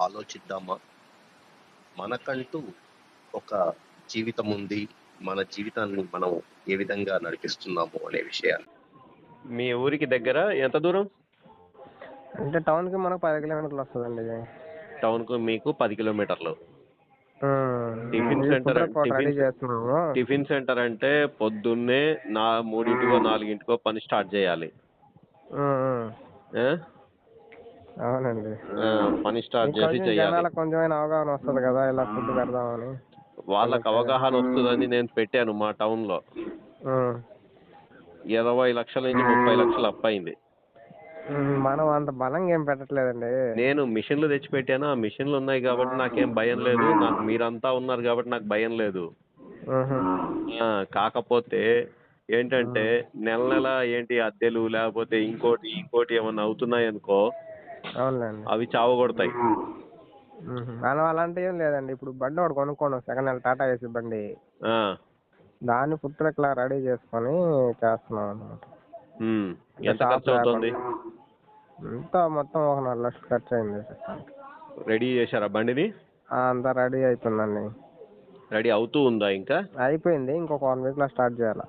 ఆలోచిద్దామా? మనకంటూ ఒక జీవితం ఉంది. మన జీవితాన్ని మనం ఏ విధంగా నడిపిస్తున్నాము అనే విషయాలు మీ ఊరికి దగ్గర ఎంత దూరం? అంటే టౌన్కి మనకు పది కిలోమీటర్లు వస్తుందండి టౌన్కు మీకు పది కిలోమీటర్లు. టిఫిన్ సెంటర్ రెడీ చేస్తున్నాము. టిఫిన్ సెంటర్ అంటే పొద్దున్నే నా మూడింటికో నాలుగింటికో పని స్టార్ట్ చేయాలి? అవునండి. పని స్టార్ట్ చేసి చేయాలి కొంచెమైనా అవగాహన వస్తుంది కదా ఇలా ఫుడ్ పెడదామని. వాళ్ళకి అవగాహన వస్తుందని నేను పెట్టాను మా టౌన్లో. ఇరవై లక్షల నుంచి ముప్పై లక్షలు అప్ అయింది ఉమ్, మనం అంత బలంగా ఏం పెట్టట్లేదండి. నేను మిషన్లు తెచ్చి పెట్టాను ఆ మిషన్లు ఉన్నాయి కాబట్టి నాకేం భయం లేదు. నాకు మీరంతా ఉన్నారు కాబట్టి నాకు భయం లేదు. కాకపోతే ఏంటంటే నెల నెల ఏంటి అద్దెలు లేకపోతే ఇంకోటి ఇంకోటి ఏమన్నా అవుతున్నాయి అనుకో అవునులేండి. అవి చావగొడతాయి. మనం అలాంటివి ఏం లేదండి. ఇప్పుడు బండి ఒకటి కొనుక్కోను సెకండ్ హ్యాండ్ టాటా ఏసీ బండి. దాన్ని ఫుడ్ ట్రక్ లా రెడీ చేసుకొని చేస్తున్నాం అనమాట ఉమ్. ఎంత ఖర్చు అవుతుంది అంతా మొత్తం ఒక నాలుగు లక్షలు ఖర్చు అయింది రెడీ చేశారా బండిని? అంతా రెడీ అయిపోయిందండి. రెడీ అవుతూ ఉందా ఇంకా? అయిపోయింది. ఇంకొక వన్ వీక్లో స్టార్ట్ చేయాలి.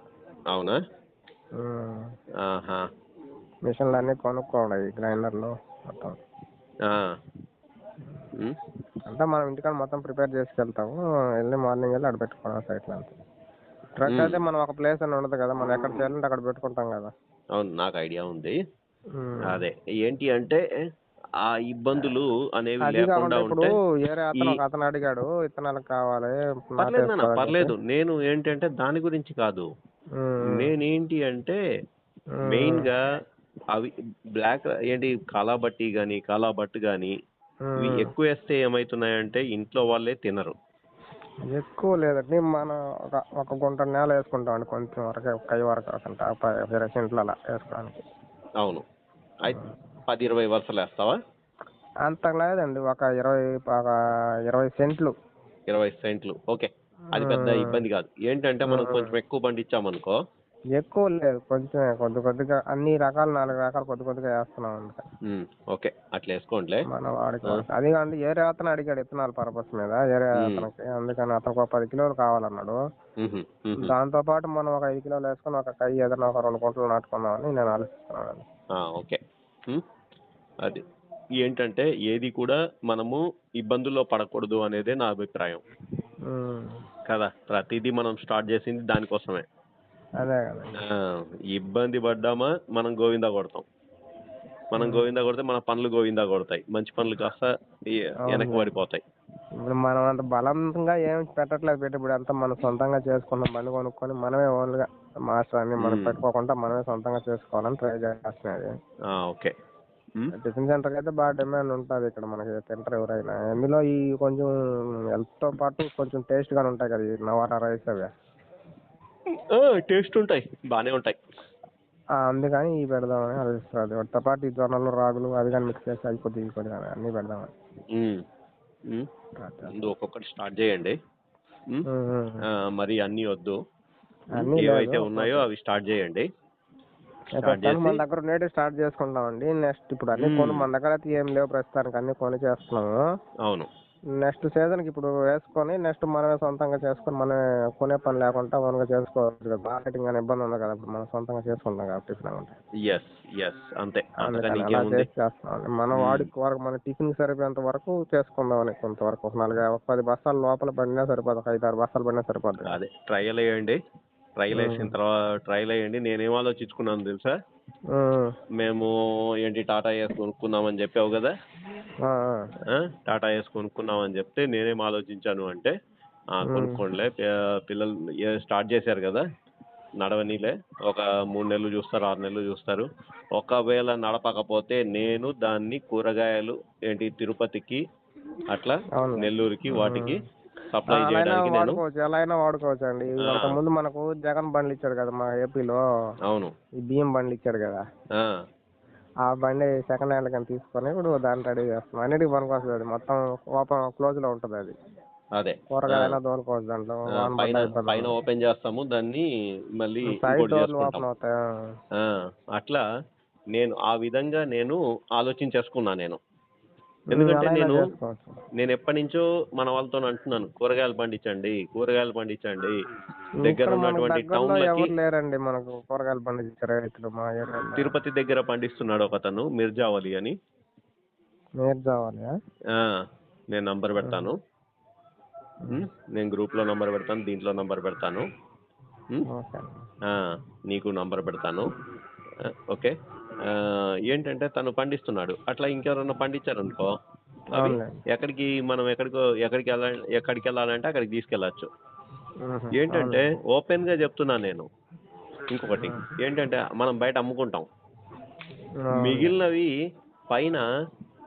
అవునా? ఆహా. మిషన్లు అన్ని కొనుక్కోవాలి గ్రైండర్లు. అంతా మనం ఇంటికాడ మొత్తం ప్రిపేర్ చేసుకెళ్తాము. వెళ్ళి మార్నింగ్ వెళ్ళి అక్కడ పెట్టుకోవడం సైట్లో అంతా. ట్రక్ అయితే మనం ఒక ప్లేస్ అని ఉండదు కదా మనం ఎక్కడ చేయాలంటే అక్కడ పెట్టుకుంటాం కదా. అవును నాకు ఐడియా ఉంది. అదే ఏంటి అంటే ఆ ఇబ్బందులు అనేవి లేకుండా ఉంటే అతను అడిగాడు ఇత్తనాలకు కావాలి పర్లేదు పర్లేదు. నేను ఏంటంటే దాని గురించి కాదు. నేనేంటి అంటే. మెయిన్గా అవి బ్లాక్ ఏంటి కాలాబట్టి గాని కాలాబట్టు గాని ఇవి ఉమ్. ఎక్కువ వేస్తే ఏమైతున్నాయంటే ఇంట్లో వాళ్ళే తినరు. ఎక్కువ లేదండి మనం ఒక ఒక గుంట నేల వేసుకుంటామండి కొంచెం వరకు కై వరకు కాకుండా వేరే సెంట్లు అలా వేసుకోవడానికి. అవును. అయితే పది ఇరవై వరుసలు వేస్తావా? అంత లేదండి ఒక ఇరవై ఒక ఇరవై సెంట్లు. ఇరవై సెంట్లు. ఓకే. అది పెద్ద. ఇబ్బంది కాదు. ఏంటంటే మనం. కొంచెం ఎక్కువ పండించామనుకో ఎక్కువ లేదు. కొంచెం కొద్ది కొద్దిగా అన్ని రకాలు నాలుగు రకాలు కొద్ది కొద్దిగా వేస్తున్నాం అంతే. Um, okay. అట్లా వేసుకోండిలే. మన వాడికి. అది కాదు ఏరే అతను అడిగాడు ఇత్తనాల పర్పస్ మీద. ఏరే. అతనికి అందుకని అతనికి ఒక పది కిలోలు కావాలన్నాడు. దాంతో పాటు మనం ఒక ఐదు కిలోలు వేసుకొని ఒక కై ఏదైనా ఒక రెండు గుంటలు నాటుకుందామని నేను ఆలోచిస్తున్నాను ఓకే. అది ఏంటంటే ఏది కూడా మనము ఇబ్బందుల్లో పడకూడదు అనేదే నా అభిప్రాయం. కదా? ప్రతిదీ మనం స్టార్ట్ చేసింది దానికోసమే. అదే ఇబ్బంది పడ్డామా మనం గోవిందా కొడతాం. మనం గోవిందా కొడితే మన పనులు గోవిందా కొడతాయి. మంచి పనులు కాస్త వెనక్కి పడిపోతాయి. ఇప్పుడు మనం అంత బలంగా ఏం పెట్టట్లేదు పెట్టుబడి అంతా మనం సొంతంగా చేసుకున్నాం బండి కొనుక్కొని మనమే ఓన్గా మాస్టర్ అన్ని మనం. పెట్టుకోకుండా మనమే సొంతంగా చేసుకోవాలని ట్రై చేస్తున్నది ఓకే. టిఫిన్ సెంటర్ అయితే బాగా డిమాండ్ ఉంటుంది ఇక్కడ మనకి తింటారు ఎవరైనా. అందులో ఈ కొంచెం health తో పాటు కొంచెం టేస్ట్ గానే ఉంటాయి కదా నవారా రైస్ అవి. టేస్ట్ ఉంటాయి. బాగానే ఉంటాయి. అందుకని ఇవి పెడదామని ఆలోచిస్తుంది వాటితో పాటు జొన్నలు రాగులు అవి కానీ మిక్స్ చేసి అవి కొద్దిగా ఇవి కొద్దిగా అన్నీ పెడదామని. ఒక్కొక్కటి స్టార్ట్ చేయండి. మరి అన్నీ వద్దు. అన్నీ ఏవైతే. ఉన్నాయో అవి స్టార్ట్ చేయండి. మన దగ్గర ఉండేవి స్టార్ట్ చేసుకుంటామండి. నెక్స్ట్ ఇప్పుడు అన్ని. కొని మన దగ్గర అయితే ఏం లేవు. ప్రస్తుతానికి అన్ని కొని చేస్తున్నాము. అవును. నెక్స్ట్ సీజన్కి ఇప్పుడు వేసుకొని నెక్స్ట్ మనమే సొంతంగా చేసుకొని మనమే కొనే పని లేకుండా మనగా చేసుకోవచ్చు కదా. మార్కెటింగ్ అనే ఇబ్బంది ఉంది కదా ఇప్పుడు. మనం సొంతంగా చేసుకుంటాం కాబట్టి టిఫిన్ అంటే. ఎస్ ఎస్ అంతే. చేసి మన మ్మ్. వాడికి వరకు మన టిఫిన్ సరిపోయేంత వరకు చేసుకుందామని కొంతవరకు. నాలుగు ఒక పది బస్తాల లోపల పడినా సరిపోదు. ఒక ఐదు ఆరు బస్తాలు పడినా సరిపోద్ది అదే ట్రయల్ వేయండి. ట్రయల్ వేసిన తర్వాత ట్రయల్ వేయండి. నేనేం ఆలోచించుకున్నాను తెలుసా? మ్మ్. ఏంటి టాటా ఏస్ కొనుక్కుందామని చెప్పావు కదా టాటా ఏస్ కొనుక్కుందామని చెప్తే నేనేం ఆలోచించాను అంటే. కొనుక్కోండిలే పిల్లలు స్టార్ట్ చేశారు కదా నడవనీలే ఒక మూడు నెలలు చూస్తారు ఆరు నెలలు చూస్తారు ఒకవేళ నడపకపోతే నేను దాన్ని కూరగాయలు ఏంటి తిరుపతికి అట్లా. నెల్లూరుకి వాటికి. సప్లై అలా అయినా చేయడానికి నేను. వాడుకోవచ్చు ఎలా అయినా వాడుకోవచ్చు అండి. అంతకుముందు మనకు జగన్ బండ్లు ఇచ్చాడు కదా మా ఏపీలో. అవును. ఈ బియ్యం బండ్లు ఇచ్చాడు కదా. ఆ, ఆ బండి సెకండ్ హ్యాండ్ కింద తీసుకొని ఇప్పుడు దాన్ని రెడీ చేస్తాం అన్నిటికీ పనికొస్తుంది అది. మొత్తం ఓపెన్ క్లోజ్లో ఉంటుంది అది. అదే. కూరగాయలు దోలుకోవచ్చు దాంట్లో. ఆ, వాన పైన పడ్డా ఇబ్బంది పైన ఓపెన్ చేస్తాము. దాన్ని మళ్ళీ సైడ్ ఇంకోటి డోర్లు చేసుకుంటాం. ఓపెన్ అవుతాయి? ఆ, అట్లా నేను ఆ విధంగా నేను ఆలోచించేసుకున్నా నేను. ఎందుకంటే నేను నేను ఎప్పటి నుంచో మన వాళ్ళతో అంటున్నాను కూరగాయలు పండించండి కూరగాయలు పండించండి. దగ్గర ఉన్నటువంటి ఎవరు లేరండి మనకు కూరగాయలు పండించే రైతులు మా తిరుపతి దగ్గర పండిస్తున్నాడు ఒకతను మిర్జావలి అని. మీరు కావాలి ఆ, నేను నంబర్ పెడతాను. నేను గ్రూప్లో నంబర్ పెడతాను దీంట్లో నంబర్ పెడతాను. నీకు నంబర్ పెడతాను. ఓకే. ఏంటంటే తను పండిస్తున్నాడు అట్లా ఇంకెవరన్నా పండించారనుకో అవి. ఎక్కడికి మనం ఎక్కడికో ఎక్కడికి వెళ్ళాలి ఎక్కడికి వెళ్ళాలంటే అక్కడికి తీసుకెళ్ళచ్చు. ఏంటంటే ఓపెన్గా చెప్తున్నా నేను ఇంకొకటి ఏంటంటే మనం బయట అమ్ముకుంటాం. మిగిలినవి పైన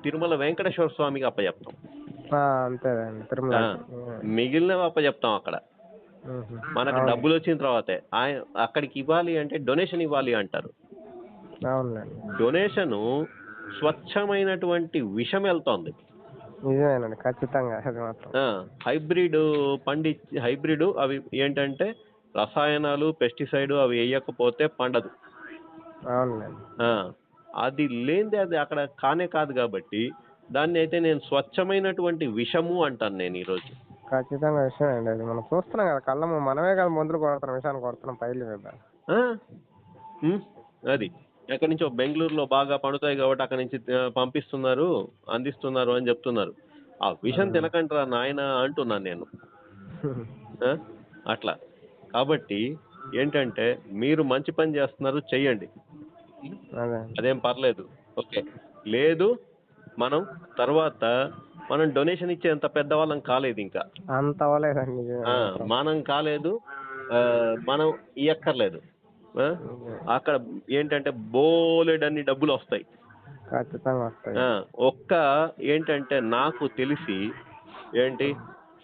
తిరుమల వెంకటేశ్వర స్వామికి అప్పచెప్తాం మిగిలినవి అప్పచెప్తాం అక్కడ. మనకు. డబ్బులు వచ్చిన తర్వాతే ఆయన అక్కడికి ఇవ్వాలి అంటే డొనేషన్ ఇవ్వాలి అంటారు డొనేషన్ స్వచ్ఛమైనటువంటి విషం వెళ్తోంది. నిజమేనండి ఖచ్చితంగా అది మాత్రం. ఆ, హైబ్రిడ్ పండి హైబ్రిడ్ అవి ఏంటంటే రసాయనాలు పెస్టిసైడ్ అవి వేయకపోతే పండదు. అది లేనిదే అది అక్కడ కానే కాదు కాబట్టి దాన్ని అయితే నేను స్వచ్ఛమైనటువంటి విషము అంటాను నేను ఈరోజు. ఖచ్చితంగా విషయం అండి అది. మనం చూస్తున్నాం కదా కళ్ళ ముందు మనమే కదా మందులు కొడుతున్నాం విషయాన్ని కొడుతున్నాం పైలు అది. ఎక్కడి నుంచో బెంగళూరులో బాగా పండుతాయి కాబట్టి అక్కడి నుంచి పంపిస్తున్నారు అందిస్తున్నారు అని చెప్తున్నారు. ఆ విషం తినకంటారా నాయన అంటున్నాను నేను? అట్లా. కాబట్టి ఏంటంటే మీరు మంచి పని చేస్తున్నారు చెయ్యండి. అదే. పర్లేదు. ఓకే. లేదు మనం తర్వాత మనం డొనేషన్ ఇచ్చేంత పెద్దవాళ్ళం కాలేదు ఇంకా. అంత. మనం కాలేదు మనం ఇయ్యక్కర్లేదు? అక్కడ ఏంటంటే బోలెడన్ని డబ్బులు వస్తాయి. ఖచ్చితంగా వస్తాయి. ఆ, ఒక్క ఏంటంటే నాకు తెలిసి ఏంటి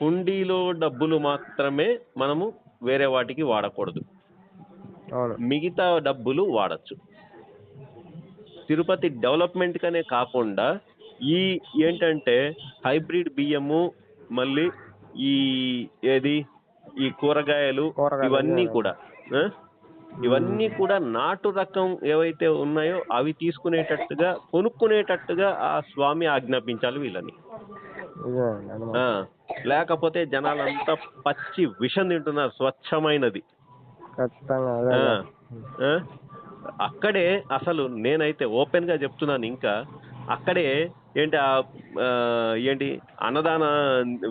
హుండీలో డబ్బులు మాత్రమే మనము వేరే వాటికి వాడకూడదు. మిగతా డబ్బులు వాడచ్చు. తిరుపతి డెవలప్మెంట్ కనే కాకుండా ఈ ఏంటంటే హైబ్రిడ్ బియ్యము మళ్ళీ ఈ ఏది ఈ కూరగాయలు ఇవన్నీ. కూడా? ఇవన్నీ కూడా నాటు రకం ఏవైతే ఉన్నాయో అవి తీసుకునేటట్టుగా కొనుక్కునేటట్టుగా ఆ స్వామి ఆజ్ఞాపించాలి వీళ్ళని. లేకపోతే జనాలంతా పచ్చి విషం తింటున్నారు స్వచ్ఛమైనది. అక్కడే అసలు నేనైతే ఓపెన్గా చెప్తున్నాను ఇంకా అక్కడే ఏంటి ఆ ఏంటి అన్నదాన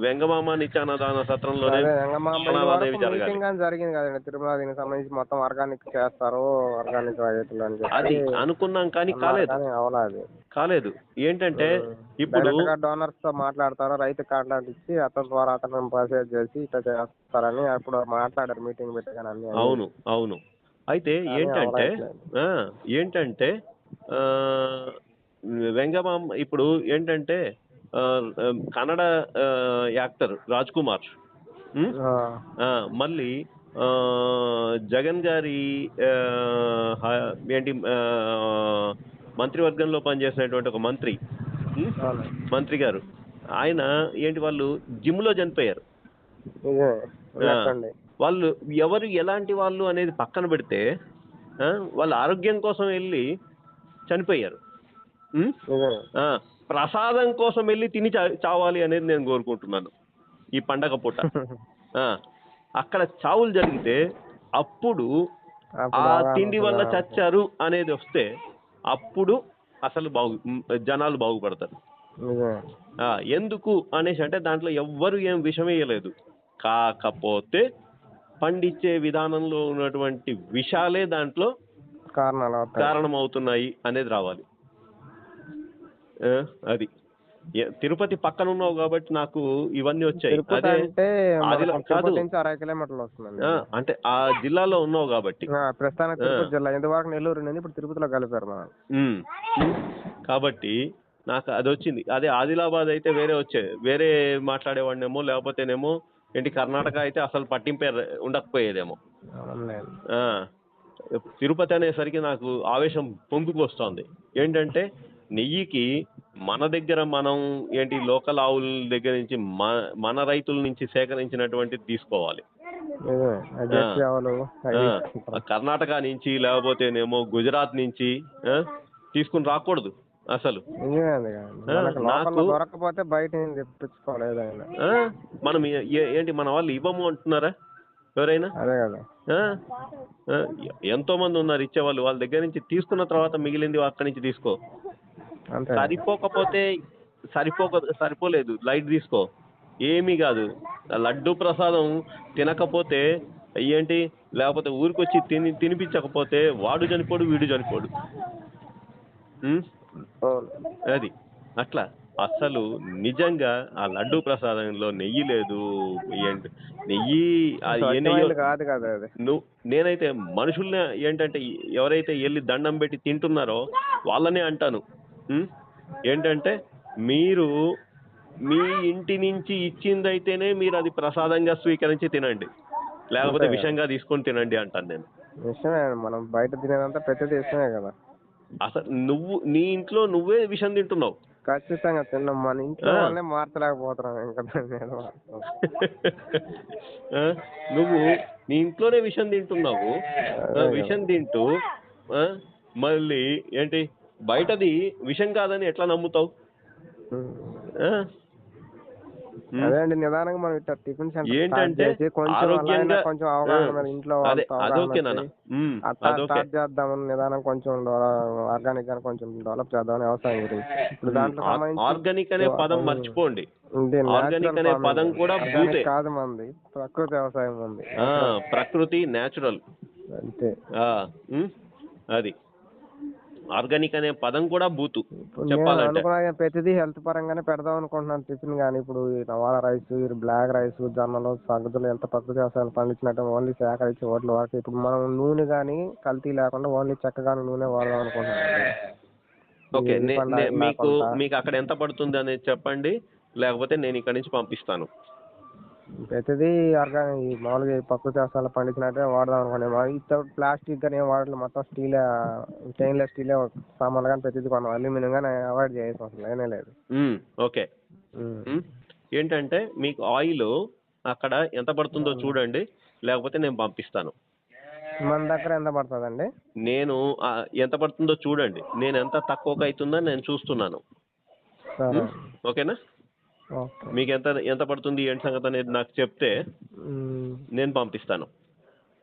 వెంగమామ నిత్య అన్నదాన సత్రంలోనే జరిగింది కదండి. తిరుమల దీనికి సంబంధించి మొత్తం ఆర్గానిక్ చేస్తారు ఆర్గానిక్ అది అనుకున్నాం కానీ కాలేదు. అవలేదు కాలేదు. ఏంటంటే ఇప్పుడు డోనర్స్తో మాట్లాడతారు రైతు కాంటాక్ట్ ఇచ్చి అతని ద్వారా అతను పర్చేజ్ చేసి ఇట్లా చేస్తారని అప్పుడు మాట్లాడారు మీటింగ్ పెట్టి కానీ అన్ని. అవును అవును. అయితే ఏంటంటే ఏంటంటే ఆ, వెంగమామ ఇప్పుడు ఏంటంటే కన్నడ యాక్టర్ రాజ్ కుమార్ మళ్ళీ జగన్ గారి ఏంటి మంత్రివర్గంలో పనిచేసినటువంటి ఒక మంత్రి. మంత్రి గారు. ఆయన ఏంటి వాళ్ళు జిమ్లో చనిపోయారు వాళ్ళు ఎవరు ఎలాంటి వాళ్ళు అనేది పక్కన పెడితే వాళ్ళ ఆరోగ్యం కోసం వెళ్ళి చనిపోయారు. ప్రసాదం కోసం వెళ్ళి తిని చా- చావాలి అనేది నేను కోరుకుంటున్నాను ఈ పండగ పూట. అక్కడ చావులు జరిగితే అప్పుడు ఆ తిండి వల్ల. చచ్చారు అనేది వస్తే అప్పుడు అసలు బాగు జనాలు బాగుపడతారు. ఎందుకు అనేసి అంటే దాంట్లో ఎవ్వరు ఏం విషం వేయలేదు కాకపోతే పండించే విధానంలో ఉన్నటువంటి విషాలే దాంట్లో కారణం అవుతున్నాయి అనేది రావాలి. అది. తిరుపతి పక్కన ఉన్నావు కాబట్టి నాకు ఇవన్నీ వచ్చాయి. అంటే అంటే ఆ జిల్లాలో ఉన్నావు కాబట్టి. ఆ, ప్రస్తుతానికి తిరుపతి జిల్లా. ఇంతవరకు నెల్లూరు ఇప్పుడు తిరుపతిలో కలిపారు మనం. కాబట్టి నాకు అది వచ్చింది. అదే ఆదిలాబాద్ అయితే వేరే వచ్చేది వేరే మాట్లాడేవాడినేమో లేకపోతేనేమో ఏంటి కర్ణాటక అయితే అసలు పట్టింపే ఉండకపోయేదేమో. తిరుపతి అనేసరికి నాకు ఆవేశం పొంగుకొస్తోంది ఏంటంటే నెయ్యికి మన దగ్గర మనం ఏంటి లోకల్ ఆవుల దగ్గర నుంచి మన రైతుల నుంచి సేకరించినటువంటిది తీసుకోవాలి. కర్ణాటక నుంచి లేకపోతేనేమో గుజరాత్ నుంచి తీసుకుని రాకూడదు అసలు. దొరకకపోతే బయట? మనం ఏంటి మన వాళ్ళు ఇవ్వము అంటున్నారా? ఎవరైనా? అదే కదా. ఎంతో మంది ఉన్నారు ఇచ్చేవాళ్ళు. వాళ్ళ దగ్గర నుంచి తీసుకున్న తర్వాత మిగిలింది అక్కడి నుంచి తీసుకో. సరిపోకపోతే సరిపోక సరిపోలేదు. లైట్ తీసుకో. ఏమీ కాదు. ఆ లడ్డు ప్రసాదం తినకపోతే ఏంటి? లేకపోతే ఊరికొచ్చి తిని తినిపించకపోతే వాడు చనిపోడు వీడు చనిపోడు. అది. అట్లా. అసలు నిజంగా ఆ లడ్డు ప్రసాదంలో నెయ్యి లేదు. ఏంటి? నెయ్యి కాదు నువ్వు నేనైతే మనుషుల్ని ఏంటంటే ఎవరైతే వెళ్ళి దండం పెట్టి తింటున్నారో వాళ్ళనే అంటాను? ఏంటంటే మీరు మీ ఇంటి నుంచి ఇచ్చిందైతేనే మీరు అది ప్రసాదంగా స్వీకరించి తినండి. లేకపోతే. విషంగా తీసుకొని తినండి అంటాను నేను. మనం బయట తినేదంతా ప్రతిదీ ఇష్టమే కదా. అసలు నువ్వు నీ ఇంట్లో నువ్వే విషం తింటున్నావు. ఖచ్చితంగా తిన్నాం. మన ఇంట్లో ఆ. వాళ్ళనే మార్చలేకపోతున్నాం ఇంకా? నువ్వు నీ ఇంట్లోనే విషం తింటున్నావు. విషం తింటూ మళ్ళీ ఏంటి? బయటది విషం కాదని ఎట్లా నమ్ముతావు. అదే అండి నిదానంగా మనం ఇట్లా టిఫిన్ సెంటర్ ఏంటంటే కొంచెం ఆరోగ్యంగా అవగాహన ఇంట్లో అట్లా స్టార్ట్ నిదానం కొంచెం ఆర్గానిక్గా కొంచెం డెవలప్ వ్యవసాయం గురించి ఇప్పుడు దాంట్లో సంబంధించి ఆర్గానిక్ అనే పదం. మర్చిపోండి. natural అనే. పదం కూడా. కాదు మంది ప్రకృతి వ్యవసాయం ఉంది ప్రకృతి న్యాచురల్ అంతే. అది. ఆర్గానిక్ అనే పదం కూడా బూతు. చెప్పాలంటే. ప్రతిదీ హెల్త్ పరంగానే పెడదాం అనుకుంటున్నాను టిఫిన్ కానీ ఇప్పుడు నవాలా రైస్ బ్లాక్ రైస్ జొన్నలు సగ్గులు ఎంత ప్రకృతి వ్యవసాయాలు పండించినట్టు ఓన్లీ సేకరించి ఓట్ల వరకు. ఇప్పుడు మనం నూనె కానీ కల్తీ లేకుండా ఓన్లీ చెక్క కానీ నూనె వాడదాం అనుకుంటున్నాను. ఓకే మీకు. మీకు అక్కడ ఎంత పడుతుంది అనేది చెప్పండి. లేకపోతే నేను ఇక్కడ నుంచి పంపిస్తాను. ప్రతిదీ ఆర్గానిక్ ఈ మామూలుగా ఈ ప్రకృతి వ్యవసాయాలు పండించినట్టే వాడదాం అనుకున్నాను ఇప్పుడు ప్లాస్టిక్ కానీ ఏం వాడలేదు మొత్తం స్టీల్ స్టెయిన్లెస్ స్టీల్ సామాన్లు కానీ ప్రతిదీ కొన్నాం అల్యూమినియం కానీ అవాయిడ్ చేయాల్సి అసలు లేనే లేదు. ఓకే. ఏంటంటే మీకు ఆయిల్ అక్కడ ఎంత పడుతుందో చూడండి. లేకపోతే నేను పంపిస్తాను. మన దగ్గర ఎంత పడుతుందండి? నేను ఎంత పడుతుందో చూడండి. నేను ఎంత తక్కువగా అవుతుందో నేను చూస్తున్నాను. ఓకేనా? ఓకే మీకు ఎంత ఎంత పడుతుంది ఏంటి సంగతి అనేది నాకు చెప్తే. నేను పంపిస్తాను.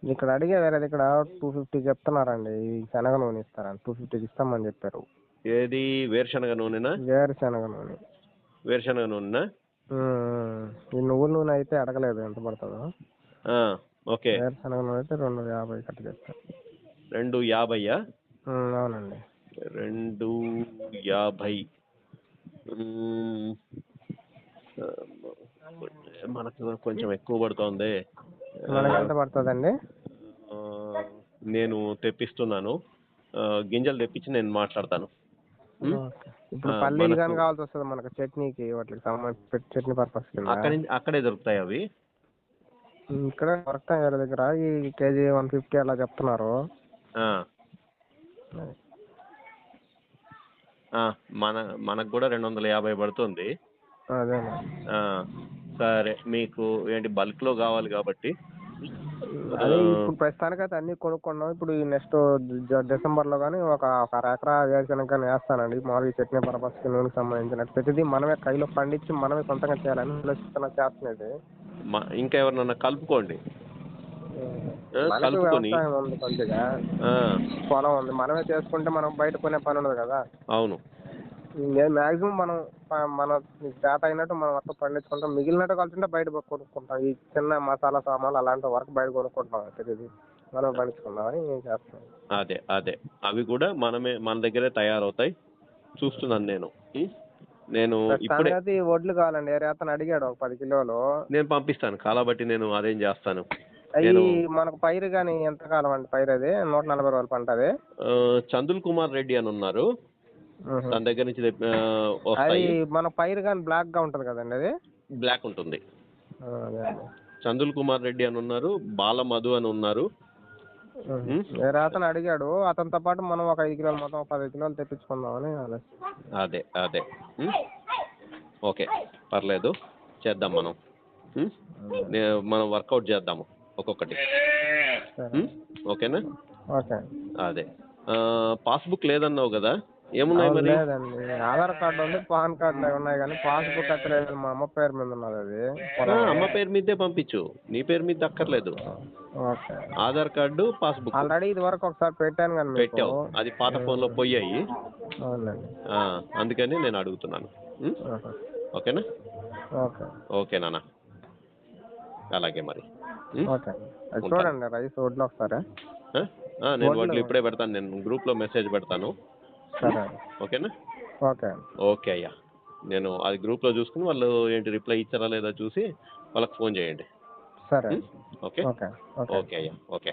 ఇక్కడ అడిగే వేరే ఇక్కడ టూ ఫిఫ్టీ చెప్తున్నారండి. శనగ నూనె ఇస్తారండి టూ ఫిఫ్టీకి ఇస్తామని చెప్పారు. ఏది? వేరుశనగ నూనెనా? వేరుశనగ నూనె. వేరుశనగ నూనెనా. ఈ నువ్వుల నూనె అయితే అడగలేదు. ఎంత పడుతుందో? ఓకే. వేరుశనగ నూనె అయితే రెండు యాభై కట్ట చెప్తారు రెండు యాభయ్యా ఉమ్, అవునండి. రెండు యాభై. మనకు కొంచెం ఎక్కువ పడుతోంది. మనకి ఎంత పడుతుందండి? నేను తెప్పిస్తున్నాను. గింజలు తెప్పించి నేను మాట్లాడతాను. ఇప్పుడు పల్లీలు కానీ కావాల్సి వస్తుంది మనకు చట్నీకి వాటికి సంబంధించి చట్నీ పర్పస్ అక్కడి అక్కడే దొరుకుతాయి అవి? ఇక్కడ దొరుకుతాయి వేరే దగ్గర. ఈ కేజీ వన్ ఫిఫ్టీ అలా చెప్తున్నారు. మన మనకు కూడా రెండు వందల యాభై పడుతుంది. సరే మీకు ఏంటి బల్క్లో కావాలి కాబట్టి. అదే ఇప్పుడు ప్రస్తుతానికి అయితే అన్ని కొనుక్కున్నాం. ఇప్పుడు ఈ నెక్స్ట్ డిసెంబర్లో కానీ ఒక ఒక అర ఎకరా కానీ వేస్తానండి. మామూలుగా చట్నీ పర్పస్కి నూనెకి సంబంధించినట్టు. ప్రతిదీ మనమే కైలో పండించి మనమే సొంతంగా చేయాలని ఆలోచిస్తున్నా చేస్తున్నది. ఇంకా ఎవరినన్నా కలుపుకోండి. కలుపుకొని. పొలం ఉంది. మనమే చేసుకుంటే మనం బయట కొనే పని ఉండదు కదా. అవును. మాక్సిమం మనం మన చేత అయినట్టు మనం మొత్తం పండించుకుంటాం. మిగిలినట్టు కలిసి బయట కొనుక్కుంటాం. ఈ చిన్న మసాలా సామాన్లు అలాంటి వరకు బయట కొనుక్కుంటాం ప్రతిదీ మనం పండించుకుందామని చేస్తున్నాం. అదే అదే. అవి కూడా మనమే మన దగ్గరే తయారవుతాయి. చూస్తున్నాను నేను? నేను ఇప్పుడే వడ్లు కావాలండి. అతను అడిగాడు ఒక పది కిలోలు. నేను పంపిస్తాను. కాబట్టి నేను అరేంజ్ చేస్తాను. అవి నేను మనకు పైరు కానీ ఎంత కాలం అండి పైరు అది? నూట నలభై రోజుల పంట అది. చందుల్ కుమార్ రెడ్డి అని ఉన్నారు. తన దగ్గర నుంచి అది మన పైరు కానీ బ్లాక్గా ఉంటది కదండి అది? బ్లాక్ ఉంటుంది. చందుల్ కుమార్ రెడ్డి అని ఉన్నారు బాల మధు అని ఉన్నారు. అతను అడిగాడు అతనితో పాటు మనం ఒక ఐదు కిలోలు మొత్తం పది కిలోలు తెప్పించుకుందామని అదే అదే? ఓకే పర్లేదు. చేద్దాం మనం. మనం వర్కౌట్ చేద్దాము ఒక్కొక్కటి? ఓకేనా? ఓకే. అదే. పాస్బుక్ లేదన్నావు కదా? ఏమున్నాయి మరి? లేదండి. ఆధార్ కార్డు ఉంది పాన్ కార్డులు అవి ఉన్నాయి కానీ పాస్బుక్ అయితే లేదు మా అమ్మ పేరు మీద ఉన్నది అది. అమ్మ పేరు మీదే పంపించు. నీ పేరు మీద అక్కర్లేదు. Okay. Aadhaar card passbook. Already ఇది వరకు ఒకసారి పెట్టాను కానీ పెట్టావు. అది పాత ఫోన్లో పోయాయి. అందుకని నేను అడుగుతున్నాను. ఓకేనా? ఓకే. ఓకే నాన్న. అలాగే మరి? ఓకే. చూడండి రైస్ వడ్లు ఒకసారి. నేను వడ్లు- ఇప్పుడే పెడతాను. నేను గ్రూప్లో మెసేజ్ పెడతాను. సరే ఓకేనా? ఓకే ఓకే అయ్యా. నేను అది గ్రూప్లో చూసుకుని వాళ్ళు ఏంటి రిప్లై ఇచ్చారా లేదా చూసి వాళ్ళకి ఫోన్ చేయండి. సరే ఓకే? Okay okay. ఓకే అయ్యా. ఓకే.